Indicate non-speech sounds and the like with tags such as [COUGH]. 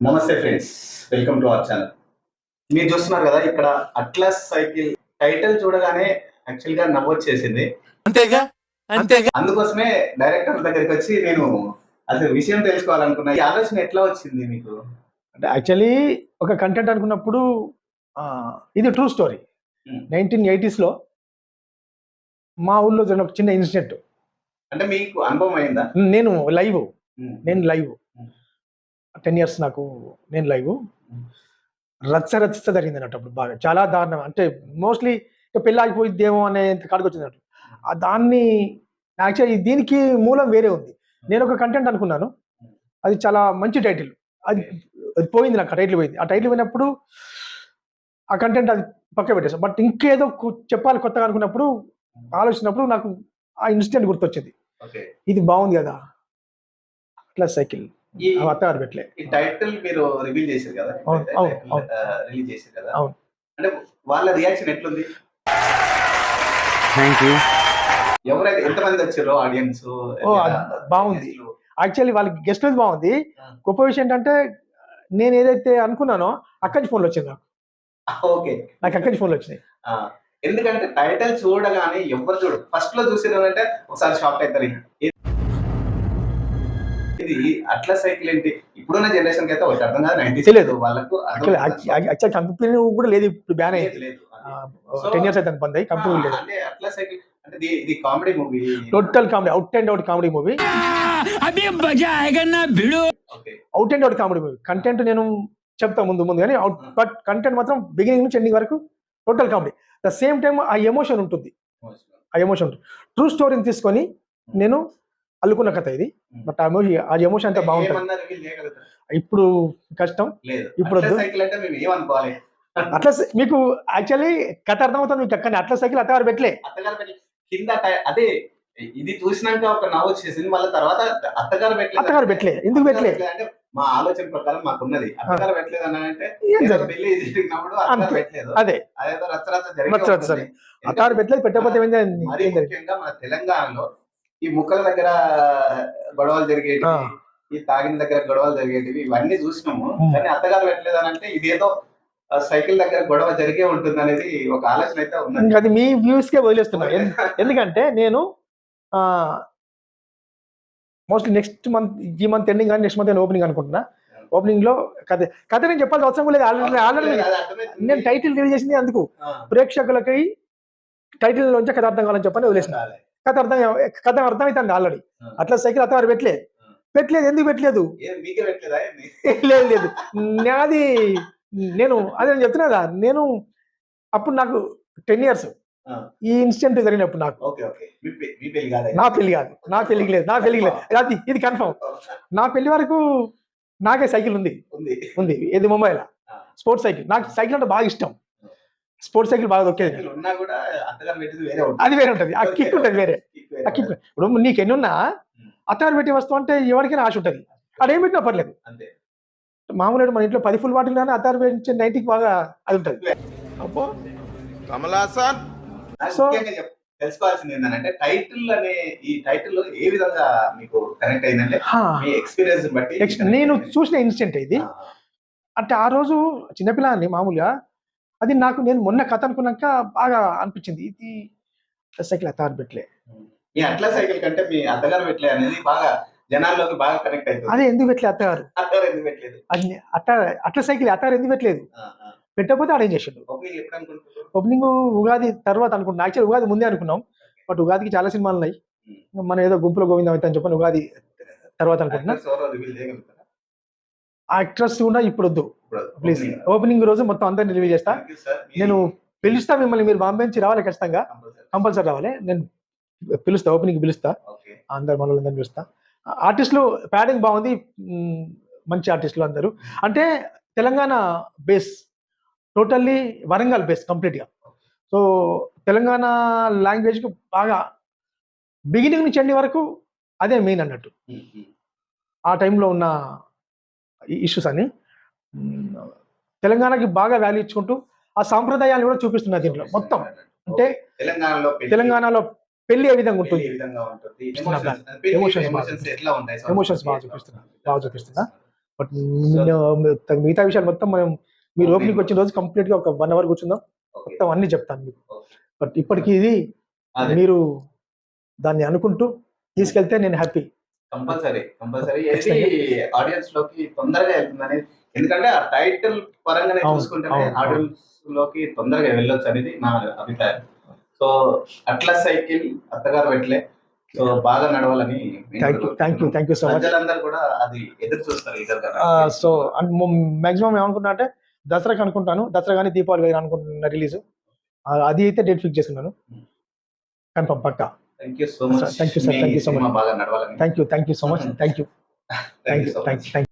నమస్తే friends welcome to our channel మీరు చూస్తున్నారు కదా ఇక్కడ అట్లస్ సైకిల్ టైటిల్ చూడగానే యాక్చువల్గా నవ్వొచ్చేసింది అంతేగా? అంతేగా? అందుకోసమే డైరెక్టర్ దగ్గరికి వచ్చి నేను అసలు విషయం తెలుసుకోవాలనుకున్నా. ఈ ఆలోచన ఎట్లా వచ్చింది మీకు? అంటే యాక్చువల్లీ ఒక కంటెంట్ అనుకున్నప్పుడు ఆ, ఇది ట్రూ స్టోరీ Hmm. నైన్టీన్ ఎయిటీస్లో మా ఊళ్ళో జరిగిన ఒక చిన్న ఇన్సిడెంట్ అంటే మీకు అనుభవం అయిందా? నేను లైవ్ ఉమ్. నేను లైవ్ Hmm. టెన్ ఇయర్స్ నాకు నేను లైవ్. రచ్చ రచ్చ జరిగింది అన్నట్టు అప్పుడు బాగా. చాలా దారుణం. అంటే మోస్ట్లీ పెళ్ళి ఆగిపోయిద్దేమో అనే కాడికి వచ్చిందన్నట్టు ఆ దాన్ని యాక్చువల్లీ దీనికి మూలం వేరే ఉంది. నేను ఒక కంటెంట్ అనుకున్నాను. అది చాలా మంచి టైటిల్. అది అది పోయింది నాకు ఆ టైటిల్ పోయింది. ఆ టైటిల్ పోయినప్పుడు ఆ కంటెంట్ అది పక్క పెట్టేసాం బట్ ఇంకేదో చెప్పాలి కొత్తగా అనుకున్నప్పుడు ఆలోచించినప్పుడు నాకు ఆ ఇన్సిడెంట్ గుర్తొచ్చింది. ఇది బాగుంది కదా. అట్లా సైకిల్. ఈ అత్తగారు పెట్టలే. ఈ టైటిల్ మీరు రివీల్ చేశారు కదా? అవును, అవును, అవును. రిలీజ్ చేశారు కదా? అవును. అంటే వాళ్ళ రియాక్షన్ ఎట్లుంది? థ్యాంక్ యూ ఎవరైతే ఎంతమంది వచ్చారో ఆడియన్స్? బాగుంది. యాక్చువల్లీ వాళ్ళకి గెస్ట్ హౌస్ బాగుంది. గొప్ప విషయం ఏంటంటే నేను ఏదైతే అనుకున్నానో అక్కడి నుంచి ఫోన్లు వచ్చింది నాకు. ఓకే. నాకు అక్కడి నుంచి ఫోన్లు వచ్చినాయి. ఎందుకంటే టైటిల్ చూడగానే ఎవరు చూడు ఫస్ట్లో చూసినారంటే ఒకసారి షాక్ అవుతారు ఇది- అట్లా సైకిల్ ఏంటి? ఇప్పుడున్న జనరేషన్కి అయితే ఒకటి అర్థం కాదు నైన్టీ తెలియదు. వాళ్ళకు. యాక్చువల్ కంపెనీ కూడా లేదు ఇప్పుడు బ్యాన్ లేదు, అయ్యింది లేదు. టెన్ ఇయర్స్ అయితే బంద్ అయ్యి కంపెనీ లేదు అంటే అట్లా సైకిల్ అంటే ఇది- ఇది comedy movie. Total comedy out and out comedy movie. Out and out comedy movie. Content నేను చెప్తా ముందు ముందు కానీ అవుట్ బట్ కంటెంట్ మాత్రం బిగినింగ్ నుంచి ఎండింగ్ వరకు total comedy. The same time ఆ ఎమోషన్ ఉంటుంది. ఆ ఎమోషన్ ఉంటుంది. ట్రూ స్టోరీని తీసుకొని నేను అల్లుకున్న కథ ఇది. బట్ ఆ ఎమోషన్ ఆ ఎమోషన్ అంతా బాగుంటుంది. ఇప్పుడు కష్టం. లేదు. ఇప్పుడు అట్లా వద్దు. సైకిల్ అంటే మేము ఏమనుకోవాలి? అట్లా స- మీకు యాక్చువల్లీ కథ అర్థమవుతుంది మీకు కానీ అట్లా సైకిల్ అత్తగారు పెట్టలే. అత్తగారు పెట్టలే. కింద అదే ఇది చూసినాక ఒక నవ్వు వచ్చేసింది. మళ్ళీ తర్వాత అత్తగారు పెట్టలేదు అత్తగారు పెట్టలే. ఎందుకు పెట్టలే? అంటే మా ఆలోచన ప్రకారం మాకున్నది. అత్తగారు పెట్టలేదు అని అంటే జరిగింది? పెళ్ళి జరిగినప్పుడు అత్తగారు. పెట్టలేదు. అదే. అదేదో రచ్చరచ్చ జరిగి రచ్చ రచ్చ ఉంటుంది. అత్తగారు పెట్టలేదు పెట్టకపోతే ఏం జరిగింది? మరి ఏం జరిగింది? ముఖ్యంగా మన తెలంగాణలో ఈ ముక్కల దగ్గర గొడవలు జరిగేటివి ఆ. ఈ తాగిన దగ్గర గొడవలు జరిగేటివి ఇవన్నీ చూసినాము. కానీ అత్తగారు పెట్టలేదు అని అంటే ఇదేదో సైకిల్ దగ్గర గొడవ జరిగే ఉంటుంది అనేది ఒక ఆలోచన అయితే ఇంకా అది మీ వ్యూస్ కే వదిలేస్తున్నా. ఎందు- ఎందుకంటే నేను మోస్ట్లీ నెక్స్ట్ మంత్ ఈ మంత్ ఎండింగ్ కానీ నెక్స్ట్ మంత్ ఓపెనింగ్ అనుకుంటున్నా. ఓపెనింగ్లో కథ కథ నేను చెప్పాల్సిన అవసరం లేదు. Already already. నేను టైటిల్ రిలీజ్ చేసింది అందుకు. ప్రేక్షకులకి టైటిల్ నుంచి కథ అర్థం కావాలని చెప్పని వదిలేసిన. కథ అర్థం కథ అర్థమవుతుంది ఆల్రెడీ. అట్లా సైకిల్ అత్తగారు పెట్టలే. పెట్టలేదు ఎందుకు పెట్టలేదు? [LAUGHS] లేదు లేదు. నాది నేను అదే నేను చెప్తున్నదా నేను అప్పుడు నాకు టెన్ ఇయర్స్. ఈ ఇన్సిడెంట్ జరిగినప్పుడు నాకు. నా పెళ్ళి కాదు. నా పెళ్ళికి లేదు నా పెళ్ళికి లేదు. అది ఇది కన్ఫర్మ్ నా పెళ్ళి వరకు నాకే సైకిల్ ఉంది. ఉంది. ఉంది. ఏది ముంబైలో. Sports cycle. నాకు సైకిల్ అంటే బాగా ఇష్టం. స్పోర్ట్స్ సైకిల్ బాగా దొక్కేది సైకిల్ ఉన్నా కూడా అత్తగారు పెట్టేది వేరే ఉంటుంది. అది వేరే ఉంటుంది. ఆ కిక్ ఉంటుంది వేరే. ఆ కిక్ ఇప్పుడు నీకు ఎన్ని ఉన్నా అత్తారు పెట్టే వస్తువు అంటే ఎవరికైనా ఆశ ఉంటుంది. అదేం పెట్టినా పర్లేదు. అంతే. మామూలు మన ఇంట్లో పది ఫుల్ బాటిల్ కానీ అత్తారు పెట్టించే నైట్కి బాగా అది ఉంటుంది. అబ్బో. కమలాసన్ సో- తెలుసుకోవాల్సింది ఏంటంటే టైటిల్ అనే ఈ టైటిల్ ఏ విధంగా మీకు కనెక్ట్ అయిందంటే. మీ ఎక్స్పీరియన్స్ బట్టి నేను చూసిన ఇన్సిడెంట్ ఇది. అంటే ఆ రోజు చిన్నపిల్లని మామూలుగా అది నాకు నేను మొన్న కథ అనుకున్నాక బాగా అనిపించింది. ఇది సైకిల్ అత్తారు పెట్టలే. అట్లా సైకిల్ కంటే మీ అత్తగారు పెట్టలే అనేది బాగా జనాల్లోకి బాగా కనెక్ట్ అవుతుంది. అదే ఎందుకు పెట్టలే అత్తగారు? అత్తగారు ఎందుకు పెట్టలేదు? అది అత్త అట్ల సైకిల్ అత్తారు ఎందుకు పెట్టలేదు. పెట్టకపోతే అరేంజ్ చేసిండు? ఓపెనింగ్ ఉగాది తర్వాత అనుకున్నాం యాక్చువల్ ఉగాది ముందే అనుకున్నాం. బట్ ఉగాదికి చాలా సినిమాలు ఉన్నాయి. మనం ఏదో గుంపులో గోవిందం అయితే అని చెప్పని ఉగాది తర్వాత అనుకుంటున్నా Actors ఎవరో రివీల్ చేయగలుగుతారా ఆ యాక్ట్రెస్ కూడా ఇప్పుడు వద్దు ప్లీజ్. ఓపెనింగ్ రోజు మొత్తం అందరిని రిలీజ్ చేస్తా. నేను పిలుస్తా మిమ్మల్ని మీరు బాంబే నుంచి రావాలి ఖచ్చితంగా. కంపల్సరీ. రావాలి. నేను పిలుస్తా ఓపెనింగ్ పిలుస్తా. అందరు మనల్ని పిలుస్తా. ఆర్టిస్టులు ప్యాడింగ్ బాగుంది. మంచి ఆర్టిస్టులు అందరూ. అంటే Telangana base totally Warangal base కంప్లీట్గా సో తెలంగాణ లాంగ్వేజ్కి బాగా బిగినింగ్ నుంచి ఎండింగ్ వరకు అదే మెయిన్ అన్నట్టు. ఆ టైంలో ఉన్న ఇష్యూస్ అని. తెలంగాణకి బాగా వాల్యూ ఇచ్చుకుంటూ ఆ సాంప్రదాయాన్ని కూడా చూపిస్తున్నారు దీంట్లో మొత్తం. అంటే. తెలంగాణలో తెలంగాణలో పెళ్ళి ఏ విధంగా ఉంటుంది? ఎమోషన్స్ బాగా చూపిస్తున్నా బాగా చూపిస్తున్నా బట్ మిగతా విషయాలు మొత్తం మనం మీరు ఓపెనింగ్ వచ్చిన రోజు కంప్లీట్గా ఒక వన్ అవర్ కూర్చుందాం. మొత్తం అన్ని చెప్తాను మీకు. బట్ ఇప్పటికి ఇది మీరు దాన్ని అనుకుంటూ తీసుకెళ్తే నేను హ్యాపీ కంపల్సరీ కంపల్సరీ ఏది ఆడియన్స్లోకి తొందరగా వెళ్తుందని ఎందుకంటే ఆ టైటిల్ పరంగానే అవును. ఆడియన్స్లోకి తొందరగా వెళ్ళొచ్చు అనేది నా అభిప్రాయం. సో అట్లా సైకిల్ అత్తగారు పెట్టలే. సో బాగా నడవాలని thank you thank you thank you so much కూడా అది ఎదురు చూస్తారు సో మాక్సిమం ఏమనుకుంటున్నా అంటే దసరాకి అనుకుంటాను. దసరా కానీ దీపావళి కానీ అనుకుంటున్నా రిలీజ్. అది అయితే డేట్ ఫిక్స్ చేసుకున్నాను. Confirm Pakka. Thank you so much Thank you, sir. Thank you so much. బాగా నడవాలని. Thank you thank you so much thank you thank thank you you so thank much you thank